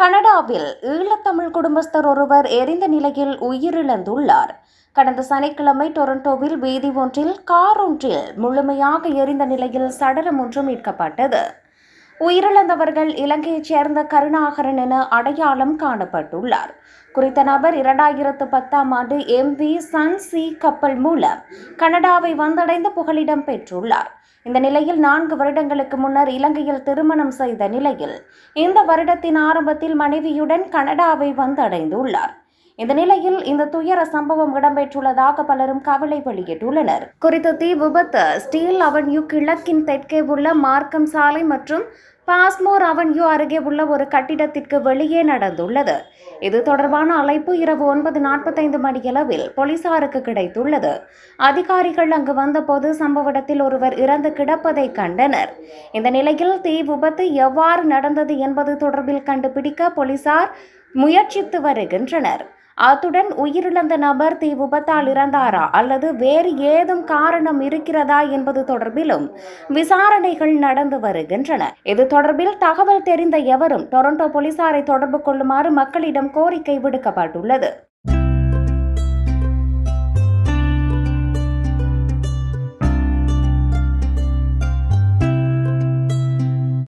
கனடாவில் ஈழத்தமிழ் குடும்பஸ்தர் ஒருவர் எரிந்த நிலையில் உயிரிழந்துள்ளார். கடந்த சனிக்கிழமை டொரண்டோவில் வீதி ஒன்றில் கார் ஒன்றில் முழுமையாக எரிந்த நிலையில் சடலம் ஒன்று மீட்கப்பட்டது. உயிரிழந்தவர்கள் இலங்கையைச் சேர்ந்த கருணாகரன் என அடையாளம் காணப்பட்டுள்ளார். குறித்த நபர் இரண்டாயிரத்து பத்தாம் ஆண்டு எம்வி சன் சி கப்பல் மூலம் கனடாவை வந்தடைந்து புகலிடம் பெற்றுள்ளார். இந்த நிலையில் நான்கு வருடங்களுக்கு முன்னர் இலங்கையில் திருமணம் செய்த நிலையில் இந்த வருடத்தின் ஆரம்பத்தில் மனைவியுடன் கனடாவை வந்தடைந்துள்ளார். இந்த நிலையில் இந்த துயர சம்பவம் இடம்பெற்றுள்ளதாக பலரும் கவலை வெளியிட்டுள்ளனர். குறித்த தீ விபத்து ஸ்டீல் அவென்யூ கிழக்கின் தெற்கே உள்ள மார்க்கம் சாலை மற்றும் பாஸ்மோர் அவென்யூ அருகே உள்ள ஒரு கட்டிடத்திற்கு வெளியே நடந்துள்ளது. இது தொடர்பான அழைப்பு இரவு ஒன்பது நாற்பத்தைந்து மணியளவில் போலீசாருக்கு கிடைத்துள்ளது. அதிகாரிகள் அங்கு வந்தபோது சம்பவ இடத்தில் ஒருவர் இறந்து கிடப்பதை கண்டனர். இந்த நிலையில் தீ விபத்து எவ்வாறு நடந்தது என்பது தொடர்பில் கண்டுபிடிக்க போலீசார் முயற்சித்து வருகின்றனர். அத்துடன் உயிரிழந்த நபர் தீ விபத்தால் இறந்தாரா அல்லது வேறு ஏதும் காரணம் இருக்கிறதா என்பது தொடர்பிலும் விசாரணைகள் நடந்து வருகின்றன. இது தொடர்பில் தகவல் தெரிந்த எவரும் டொரண்டோ போலீசாரை தொடர்பு கொள்ளுமாறு மக்களிடம் கோரிக்கை விடுக்கப்பட்டுள்ளது.